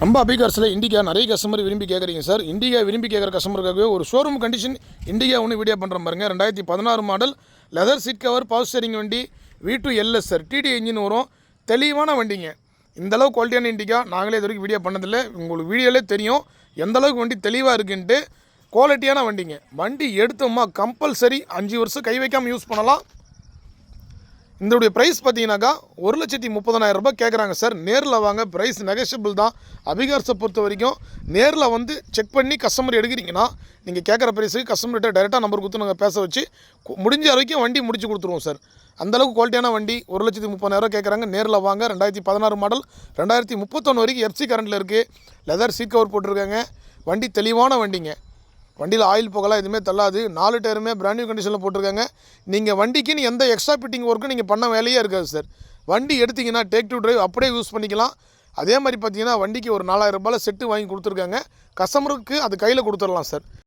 நம்ம அபிகார்ஸில் இண்டிகா நிறைய கஸ்டமர் விரும்பி கேட்குறீங்க சார் இண்டிகா விரும்பி கேட்குற கஸ்டமருக்காகவே ஒரு ஷோரூம் கண்டிஷன் இண்டிகா ஒன்று வீடியோ பண்ணுற பாருங்க. ரெண்டாயிரத்தி பதினாறு model leather seat cover power steering வண்டி V two LS sir TD engine வரும். தெளிவான வண்டிங்க. இந்தளவு குவாலிட்டியான இண்டிகா நாங்களே இது வரைக்கும் வீடியோ பண்ணதில்லை. உங்களுக்கு வீடியோலே தெரியும். எந்த அளவுக்கு வண்டி தெளிவாக இருக்குன்ட்டு குவாலிட்டியான வண்டிங்க. வண்டி எடுத்தோமா கம்பல்சரி அஞ்சு வருஷம் கை வைக்காமல் யூஸ் பண்ணலாம். இதோடைய ப்ரைஸ் பார்த்தீங்கன்னாக்கா ஒரு லட்சத்தி முப்பதனாயிரம் ரூபாய் கேட்குறாங்க சார் நேரில் வாங்க ப்ரைஸ் நெகஷியபிள் தான். அபிகார்ஸை பொறுத்த வரைக்கும் நேரில் வந்து செக் பண்ணி கஸ்டமர் எடுக்கிறீங்கன்னா நீங்கள் கேட்குற ப்ரைஸுக்கு கஸ்டமர்கிட்ட டேரெக்டாக நம்பர் கொடுத்து நாங்கள் பேச வச்சு முடிஞ்ச வரைக்கும் வண்டி முடிச்சு கொடுத்துருவோம் சார் அந்தளவுக்கு குவாலிட்டியான வண்டி ஒரு லட்சத்தி முப்பதாயிரம் கேட்குறாங்க நேரில் வாங்க ரெண்டாயிரத்தி பதினாறு மாடல் ரெண்டாயிரத்தி முப்பத்தொன்று வரைக்கும் எஃப்சி கரண்ட்டில் இருக்குது லெதர் சீட் கவர் போட்டிருக்காங்க. வண்டி தெளிவான வண்டிங்க. வண்டியில் ஆயில் புகலாம் எதுவுமே தள்ளாது. நாலு டயருமே பிராண்ட் நியூ கண்டிஷனில் போட்டிருக்காங்க. நீங்கள் வண்டிக்குன்னு எந்த எக்ஸ்ட்ரா ஃபிட்டிங் ஒர்க்கும் நீங்கள் பண்ண வேலையே இருக்காது சார் வண்டி எடுத்தீங்கன்னா டேக் டு ட்ரைவ் அப்படியே யூஸ் பண்ணிக்கலாம். அதே மாதிரி பார்த்தீங்கன்னா வண்டிக்கு ஒரு நாலாயிரம் ரூபாயில் செட்டு வாங்கி கொடுத்துருக்காங்க. கஸ்டமருக்கு அது கையில் கொடுத்துடலாம் சார்